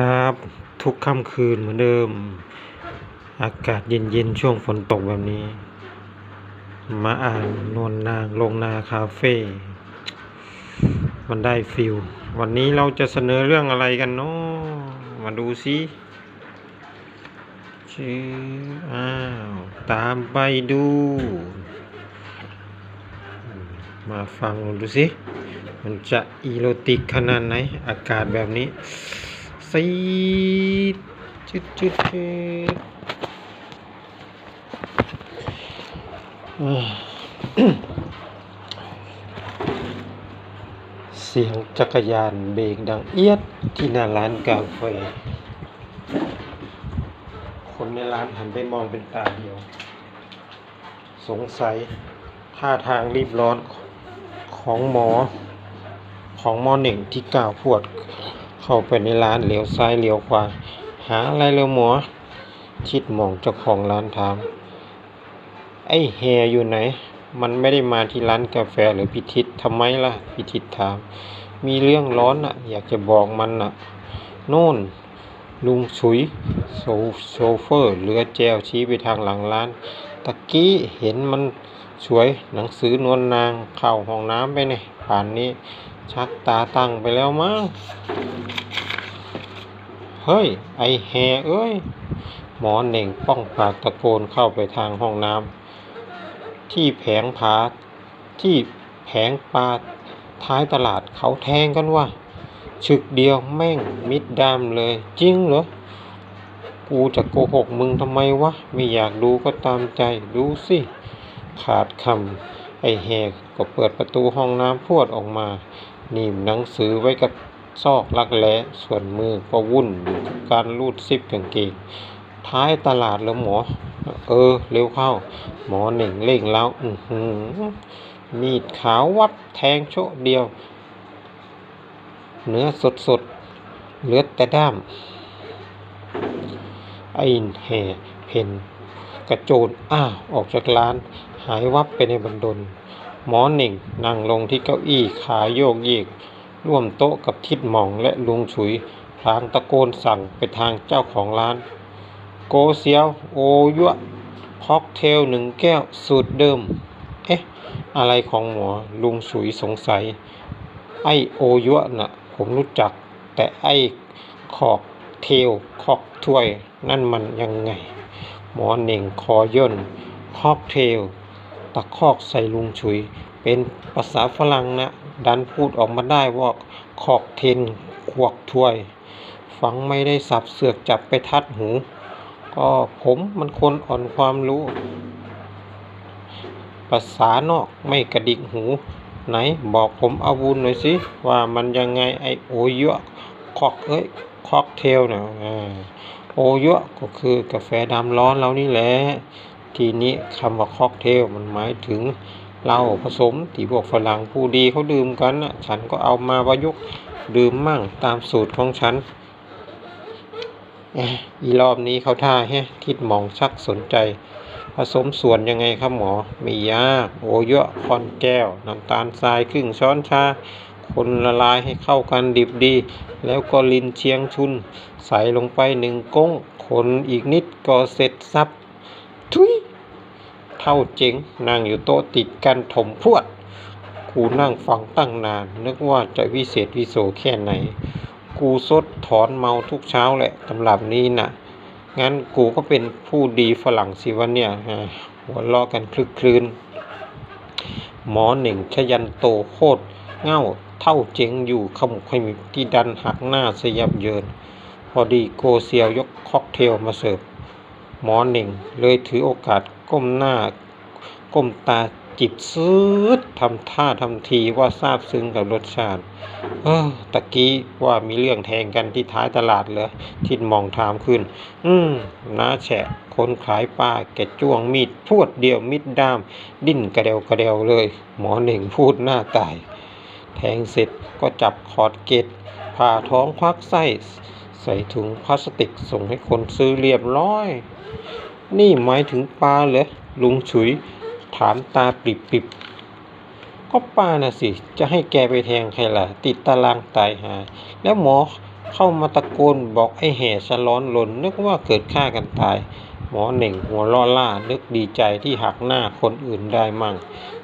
ครับ ทุกค่ำคืนเหมือนเดิม อากาศเย็นๆ ช่วงฝนตกแบบนี้ มาอ่านนวลนางลงนาคาเฟ่มันได้ฟิลวันนี้เราจะเสนอเรื่องอะไรกันเนาะมาดูสิชื่ออ้าว ตามไปดู มาฟังดูสิ มันจะอีโรติกขนาดไหน อากาศแบบนี้ ซีดจุดจุดจุดเสียงจักรยานเบรกดังเอียดที่หน้าร้านกาแฟคนในร้านหันไปมองเป็นตาเดียว สงสัยท่าทางรีบร้อนของหมอของหมอหนึ่งที่กล่าวพวด เข้าไปในร้านเลี้ยวซ้ายเลี้ยวขวา หาอะไรเร็วหมอ ชิดมองเจ้าของร้านถาม ไอ้แฮอยู่ไหน มันไม่ได้มาที่ร้านกาแฟหรือพิทิศทำไมล่ะ พิทิศถาม มีเรื่องร้อนอะ อยากจะบอกมันอะ โน่น ลุงฉุยโซโซเฟอร์เรือแจวชี้ไปทางหลังร้าน ตะกี้เห็นมันสวยหนังสือนวลนางเข้าห้องน้ำไปเนี่ยป่านนี้ ชักตาตั้งไปแล้วมั้ง เฮ้ย ไอแฮเอ้ย หมอเหน่งป้องปากตะโกนเข้าไปทางห้องน้ำที่แผงผาที่แผงปลาท้ายตลาดเขาแทงกันว่าฉึกเดียวแม่งมิดดามเลย จริงเหรอ กูจะโกหกมึงทำไมวะ ไม่อยากดูก็ตามใจดูสิ ขาดคำไอแหกก็เปิดประตูห้องน้ำพรวดออกมา หนีบหนังสือไว้กับซอกลักแร้ส่วนมือก็วุ่นอยู่กับการรูดซิปกางเกงท้ายตลาดแล้วหมอ เออ เร็วเข้า หมอหนึ่งเร่งแล้ว อือหือ มีดขาววับแทงโชะเดียว เนื้อสดสดเหลือดแต่ด้าม ไอ้แห่เพนกระโจนอ้าออกจากร้าน หายวับไปในบันดล หมอหนึ่งนั่งลงที่เก้าอี้ขาโยกเยก ร่วมโต๊ะกับทิดหมองและลุงฉุยพลางตะโกนสั่งไปทางเจ้าของร้าน โกเสียว โอยวะค็อกเทลหนึ่งแก้วสูตรเดิม เอ๊ะ อะไรของหมอลุงฉุยสงสัย ไอโอยวะน่ะ ผมรู้จัก แต่ไอขอกเทลคอกถ้วย นั่นมันยังไง หมอหน่งคอย่นค็อกเทล ตะคอกใส่ลุงฉุย เป็นภาษาฝรั่งนะ ดันพูดออกมาได้ว่าคอกเทนขวกถ้วย ฟังไม่ได้สับเสือกจับไปทัดหู ก็ผมมันคนอ่อนความรู้ ภาษานอกไม่กระดิกหู ไหนบอกผมอาวุธหน่อยสิ ว่ามันยังไงไอโอเยอะคอกเอ้ยคอกเทลเนะอ่าโอเยอะก็คือกาแฟดำร้อนเรานี่แหละ ทีนี้คำว่าค็อกเทลมันหมายถึงเหล้าผสมที่พวกฝรั่งผู้ดีเขาดื่มกันน่ะฉันก็เอามาประยุกต์ดื่มมั่งตามสูตรของฉันอีรอบนี้เขาท่าแฮะทิดมองชักสนใจ ผสมส่วนยังไงครับหมอ ไม่ยากโอเยอะคอนแก้วน้ำตาลทรายครึ่งช้อนชา คนละลายให้เข้ากันดิบดี แล้วก็ลินเชียงชุน ใส่ลงไปหนึ่งก้ง คนอีกนิดก็เสร็จสับ ทุยเท่าเจ๋งนั่งอยู่โต๊ะติดกันถมพวด กูนั่งฟังตั้งนาน นึกว่าจะวิเศษวิโสแค่ไหน กูซดถอนเมาทุกเช้าแหละตำรับนี้น่ะ งั้นกูก็เป็นผู้ดีฝรั่งสิวะเนี่ยฮะหัวล้อกันคลึกคลืนหมอหนึ่งชยันโตโคตรเง่าเท่าเจ๋งอยู่ขมุขมิบที่ดันหักหน้าสยับเยิน พอดีโกเซียวยกค็อกเทลมาเสิร์ฟ หมอหนึ่ง เลยถือโอกาสก้มหน้า ก้มตาจิบซื้อทำท่าทำทีว่าซาบซึ้งกับรสชาติ เออตะกี้ว่ามีเรื่องแทงกันที่ท้ายตลาดเหรอทิดมองถามขึ้น อืมน้าแฉะคนขายปลาแกจ้วงมีดพวดเดียวมิดด้าม ดิ้นกระเดวกระเดวเลย หมอหนึ่งพูดหน้าตาย แทงเสร็จก็จับคอร์ดเกตผ่าท้องควักไส้ ใส่ถุงพลาสติกส่งให้คนซื้อเรียบร้อย นี่หมายถึงปลาเหรอลุงฉุย ถามตาปริบปิบๆก็ป้าน่ะสิ จะให้แกไปแทงใครล่ะ ติดตารางตายหา แล้วหมอเข้ามาตะโกนบอกไอ้แห่สะร้อนลน นึกว่าเกิดฆ่ากันตาย หมอเหน่งหัวล้อล่า นึกดีใจที่หักหน้าคนอื่นได้มั่ง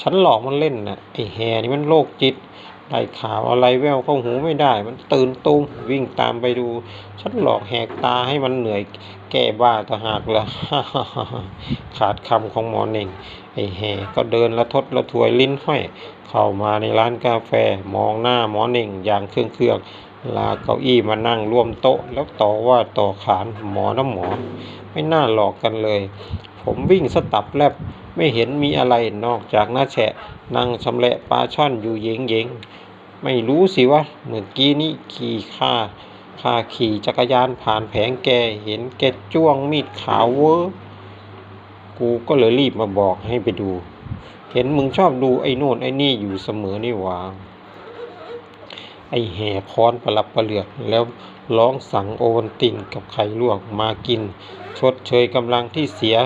ฉันหลอกมันเล่นน่ะ ไอ้แห่นี่มันโรคจิต ได้ข่าวอะไรแววเข้าหูไม่ได้ มันตื่นตุ้มวิ่งตามไปดู ฉันหลอกแหกตาให้มันเหนื่อยแก้บ้าตะหากละขาดคำของหมอเหน่ง ไอ้แห่ก็เดินละทดละถวยลิ้นห้อย เข้ามาในร้านกาแฟมองหน้าหมอเหน่งอย่างเครื่องเครื่องลาเก้าอี้มานั่งร่วมโต๊ะ แล้วต่อว่าต่อขานหมอน้ำหมอ ไม่น่าหลอกกันเลย ผมวิ่งสตับแลบ ไม่เห็นมีอะไรนอกจากหน้าแฉะนั่งชำแหละปลาช่อนอยู่เยงเยงไม่รู้สิวะเมื่อกี้นี่ขี่ข้าข้าขี่จักรยานผ่านแผงแกเห็นแกจ้วงมีดขาวเวอกูก็เลยรีบมาบอกให้ไปดู เห็นมึงชอบดูไอ้โน่นไอ้นี่อยู่เสมอนี่หว่า ไอ้แห่ค้อนประลับประเหลือกแล้วร้องสั่งโอวันตินกับไข่ลวกมากิน ชดเชยกำลังที่เสีย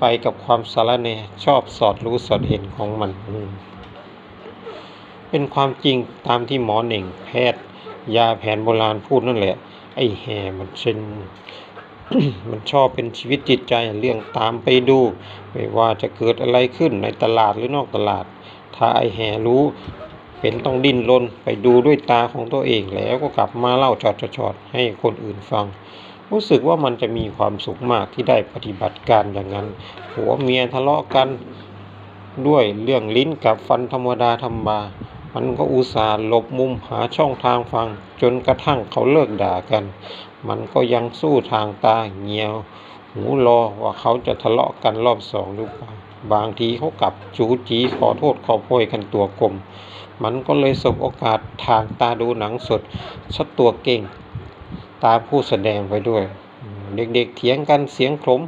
ไปกับความสารแหนชอบสอดรู้สอดเห็นของมันมเป็นความจริงตามที่หมอเหน่งแพทย์ ยาแผนโบราณพูดนั่นแหละ ไอ้แห่มันเช่นมันชอบเป็นชีวิตจิตใจเรื่องตามไปดู ไม่ว่าจะเกิดอะไรขึ้นในตลาดหรือนอกตลาด ถ้าไอ้แห่รู้ เป็นต้องดิ้นรนไปดูด้วยตาของตัวเองแล้วก็กลับมาเล่าจอดๆให้คนอื่นฟัง รู้สึกว่ามันจะมีความสุขมากที่ได้ปฏิบัติการอย่างนั้นผัวเมียทะเลาะกันด้วยเรื่องลิ้นกับฟันธรรมดาธรรมดามันก็อุตส่าห์หลบมุมหาช่องทางฟัง จนกระทั่งเขาเลิกด่ากัน มันก็ยังสู้ทางตาเงียว หูรอว่าเขาจะทะเลาะกันรอบสองหรือเปล่า บางทีเขากลับจูจีขอโทษขอโพยกันตัวกลม มันก็เลยสบโอกาสทางตาดูหนังสดชัดตัวเก่ง ตามผู้แสดงไปด้วย เด็กๆเถียงกันเสียงขลม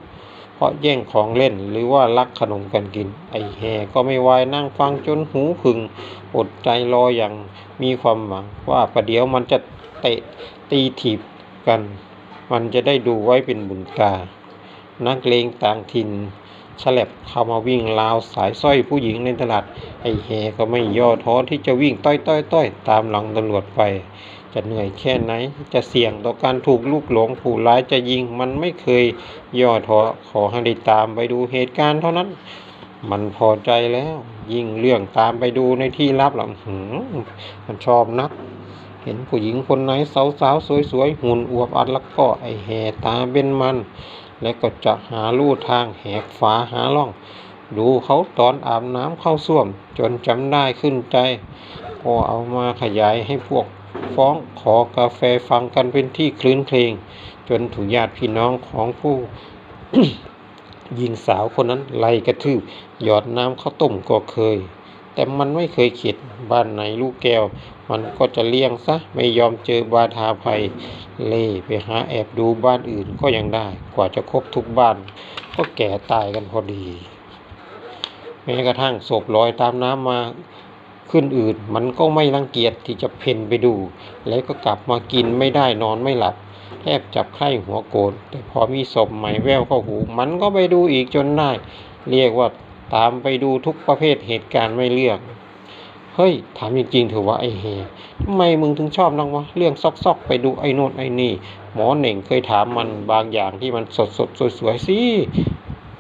เพราะแย่งของเล่นหรือว่าลักขนมกันกิน ไอ้แห่ก็ไม่วายนั่งฟังจนหูผึ่งอดใจรออย่างมีความหวังว่าประเดี๋ยวมันจะเตะตีถีบกัน มันจะได้ดูไว้เป็นบุญตา นักเลงต่างถิ่น ฉลับเข้ามาวิ่งราวสายสร้อยผู้หญิงในตลาด ไอ้แหก็ไม่ย่อท้อที่จะวิ่งต้อยต้อยต้อยตามหลังตำรวจไป จะเหนื่อยแค่ไหน จะเสี่ยงต่อการถูกลูกหลงผู้ร้ายจะยิง มันไม่เคยย่อท้อขอให้ได้ตามไปดูเหตุการณ์เท่านั้น มันพอใจแล้ว ยิ่งเรื่องตามไปดูในที่ลับหลังหืมมันชอบนักเห็นผู้หญิงคนไหนสาวๆสวยๆหุ่นอวบอัดแล้วก็ไอแห่ตาเบ้นมัน และก็จะหาลู่ทางแหกฝาหาล่อง ดูเขาตอนอาบน้ำเข้าส้วม จนจำได้ขึ้นใจก็เอามาขยายให้พวกฟ้องขอกาแฟฟังกันเป็นที่คลื้นเพลงจนถูกญาติพี่น้องของผู้หญิงสาวคนนั้นไล่กระทืบหยอดน้ำข้าวต้มก็เคย แต่มันไม่เคยเข็ดบ้านไหนลูกแก้ว มันก็จะเลี่ยงซะไม่ยอมเจอบาทาภัย เล่ไปหาแอบดูบ้านอื่นก็ยังได้ กว่าจะครบทุกบ้าน ก็แก่ตายกันพอดีแม้กระทั่งศพลอยตามน้ำมาขึ้นอื่นมันก็ไม่รังเกียจที่จะเพ่นไปดู แล้วก็กลับมากินไม่ได้นอนไม่หลับ แทบจับไข้หัวโกน แต่พอมีศพใหม่แววเข้าหู มันก็ไปดูอีกจนได้ เรียกว่า ตามไปดูทุกประเภทเหตุการณ์ไม่เลือก เฮ้ย ถามจริงๆเถอะว่าไอ้เฮทำไมมึงถึงชอบนักวะ เรื่องซอกๆ ไปดูไอ้โน่นไอ้นี่ หมอเหน่งเคยถามมันบางอย่างที่มันสดสดๆ สวยๆสิ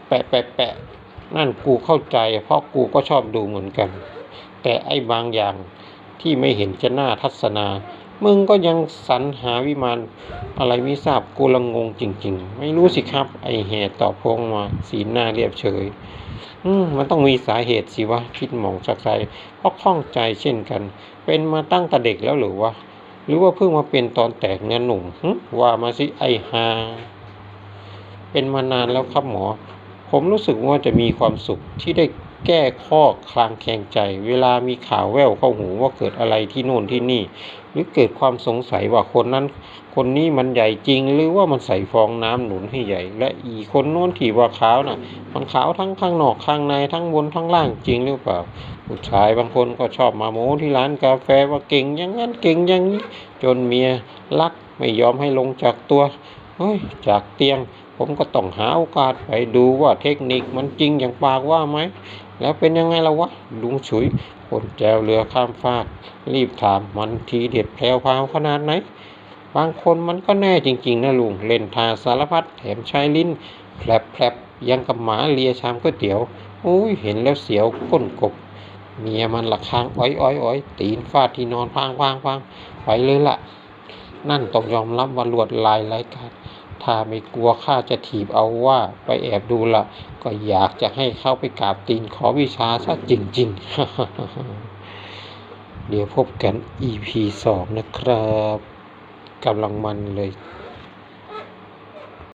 แปะแปะแปะนั่นกูเข้าใจเพราะกูก็ชอบดูเหมือนกัน แต่ไอ้บางอย่างที่ไม่เห็นจะน่าทัศนา มึงก็ยังสรรหาวิมานอะไรไม่ทราบกูละงงจริง ๆ ไม่รู้สิครับ ไอแห่ตอบพงมาสีหน้าเรียบเฉย อืมมันต้องมีสาเหตุสิวะคิดหมองสักใจเพราะข้องใจเช่นกัน เป็นมาตั้งแต่เด็กแล้วหรือวะหรือว่าเพิ่งมาเป็นตอนแตกเงินหนุ่มหึว่ามาสิไอฮาเป็นมานานแล้วครับหมอ ผมรู้สึกว่าจะมีความสุขที่ได้ แก้ข้อคลางแคลงใจ เวลามีข่าวแว่วเข้าหูว่าเกิดอะไรที่โน่นที่นี่ หรือเกิดความสงสัยว่าคนนั้น คนนี้มันใหญ่จริง หรือว่ามันใส่ฟองน้ำหนุนให้ใหญ่ และอีคนโน้นที่ว่าขาวน่ะ มันขาวทั้งข้างนอกข้างในทั้งบนทั้งล่างจริงหรือเปล่าผู้ชายบางคนก็ชอบมาโม้ที่ร้านกาแฟว่าเก่งอย่างนั้นเก่งอย่างนี้ จนเมียรักไม่ยอมให้ลงจากตัวเฮ้ยจากเตียงผมก็ต้องหาโอกาสไปดูว่าเทคนิคมันจริงอย่างปากว่าไหม แล้วเป็นยังไงล่ะวะ ลุงฉุยคนแจวเรือข้ามฟาก รีบถามมันทีเด็ดแพรวพราวขนาดไหน บางคนมันก็แน่จริง ๆ นะลุง เล่นทาสารพัดแถมใช้ลิ้นแผลบๆยังกับหมาเลียชามก๋วยเตี๋ยวอุ้ยเห็นแล้วเสียวก้นกบ เมียมันละค้างอ้อยอ้อยอ้อยตีนฟาดที่นอนพางพางพางไปเลยล่ะ นั่นต้องยอมรับว่าลวดลายรายการ ถ้าไม่กลัวข้าจะถีบเอาว่าไปแอบดูละก็อยากจะให้เข้าไปกราบตีนขอวิชาซะจริง ๆ เดี๋ยวพบกัน EP สองนะครับกำลังมันเลย